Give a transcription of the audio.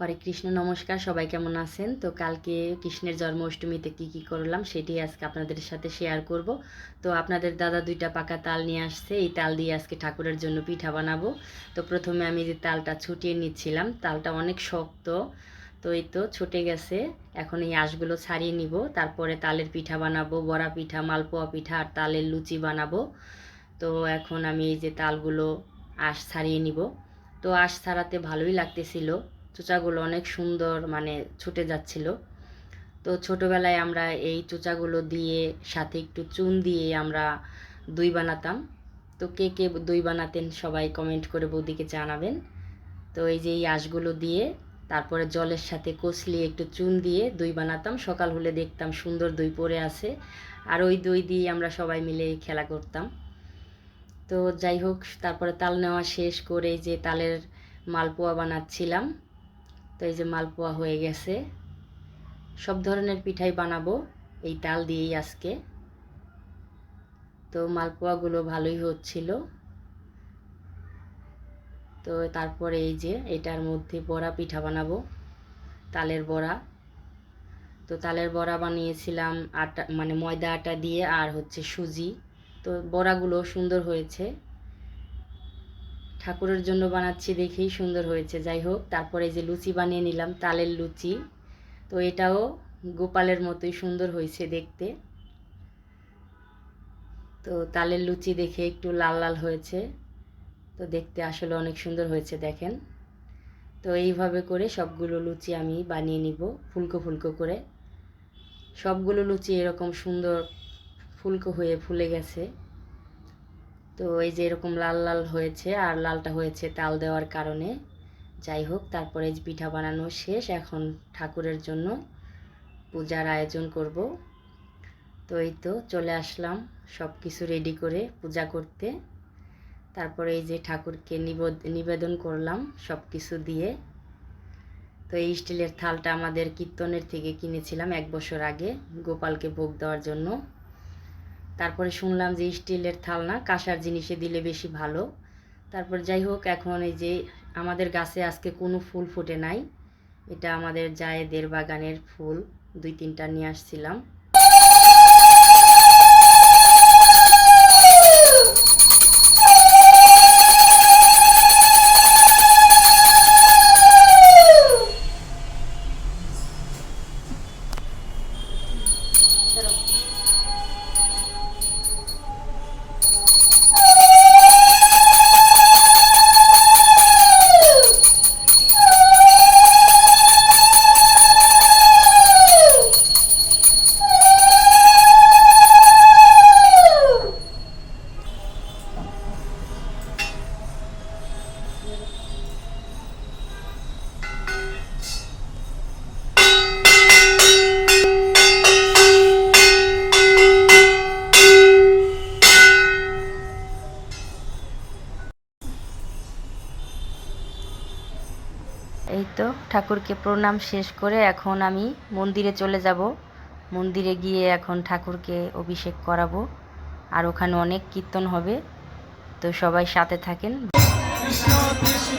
হরে কৃষ্ণ, নমস্কার, সবাই কেমন আছেন? তো কালকে কৃষ্ণের জন্ম অষ্টমীতে কী কী করলাম সেটি আজকে আপনাদের সাথে শেয়ার করব। তো আপনাদের দাদা দুইটা পাকা তাল নিয়ে আসছে, এই তাল দিয়ে আজকে ঠাকুরের জন্য পিঠা বানাবো। তো প্রথমে আমি যে তালটা ছুটিয়ে নিচ্ছিলাম, তালটা অনেক শক্ত, তো এই তো ছুটে গেছে। এখন এই আঁশগুলো ছাড়িয়ে নিব, তারপরে তালের পিঠা বানাবো, বড়া পিঠা, মালপোয়া পিঠা আর তালের লুচি বানাবো। তো এখন আমি এই যে তালগুলো আঁশ ছাড়িয়ে নিব। তো আঁশ ছাড়াতে ভালোই লাগতেছিল। চোচাগুলো অনেক সুন্দর মানে ছুটে যাচ্ছিল। তো ছোটোবেলায় আমরা এই চোচাগুলো দিয়ে সাথে একটু চুন দিয়ে আমরা দই বানাতাম। তো কে কে দই বানাতেন সবাই কমেন্ট করে বৌদিকে জানাবেন। তো এই যে এই আঁশগুলো দিয়ে তারপরে জলের সাথে কষলিয়ে একটু চুন দিয়ে দই বানাতাম। সকাল হলে দেখতাম সুন্দর দই পড়ে আছে। আর ওই দই দিয়ে আমরা সবাই মিলে খেলা করতাম। তো যাই হোক, তারপরে তাল নেওয়া শেষ করে যে তালের মালপোয়া বানাচ্ছিলাম। তো এই যে মালপোয়া হয়ে গেছে। সব ধরনের পিঠাই বানাবো এই তাল দিয়েই আজকে। তো মালপোয়াগুলো ভালোই হচ্ছিল। তো তারপরে এই যে এটার মধ্যে বড়া পিঠা বানাবো, তালের বড়া। তো তালের বড়া বানিয়েছিলাম আটা মানে ময়দা আটা দিয়ে আর হচ্ছে সুজি। তো বড়াগুলো সুন্দর হয়েছে। ঠাকুরের জন্য বানাচ্ছি দেখেই সুন্দর হয়েছে। যাই হোক, তারপরে যে লুচি বানিয়ে নিলাম, তালের লুচি। তো এটাও গোপালের মতোই সুন্দর হয়েছে দেখতে। তো তালের লুচি দেখে একটু লাল লাল হয়েছে। তো দেখতে আসলে অনেক সুন্দর হয়েছে, দেখেন। তো এইভাবে করে সবগুলো লুচি আমি বানিয়ে নিব, ফুলকো ফুলকো করে। সবগুলো লুচি এরকম সুন্দর ফুলকো হয়ে ফুলে গেছে। তো এই যে এরকম লাল লাল হয়েছে আর লালটা হয়েছে তাল দেওয়ার কারণে। যাই হোক, তারপরে পিঠা বানানো শেষ। এখন ঠাকুরের জন্য পূজার আয়োজন করব। তো এই তো চলে আসলাম সব কিছু রেডি করে পূজা করতে। তারপরে এই যে ঠাকুরকে নিবেদন করলাম সব কিছু দিয়ে। তো এই স্টিলের থালটা আমাদের কীর্তনের থেকে কিনেছিলাম এক বছর আগে গোপালকে ভোগ দেওয়ার জন্য। তারপরে শুনলাম যে স্টিলের থাল না কাঁসার জিনিসে দিলে বেশি ভালো। তারপর যাই হোক, এখন এই যে আমাদের গাছে আজকে কোনো ফুল ফুটে নাই। এটা আমাদের জায়েদের বাগানের ফুল, দুই তিনটা নিয়ে আসছিলাম। এই তো ঠাকুরকে প্রণাম শেষ করে এখন আমি মন্দিরে চলে যাব। মন্দিরে গিয়ে এখন ঠাকুরকে অভিষেক করাবো। আর ওখানে অনেক কীর্তন হবে। তো সবাই সাথে থাকেন। কৃষ্ণ কৃষ্ণ।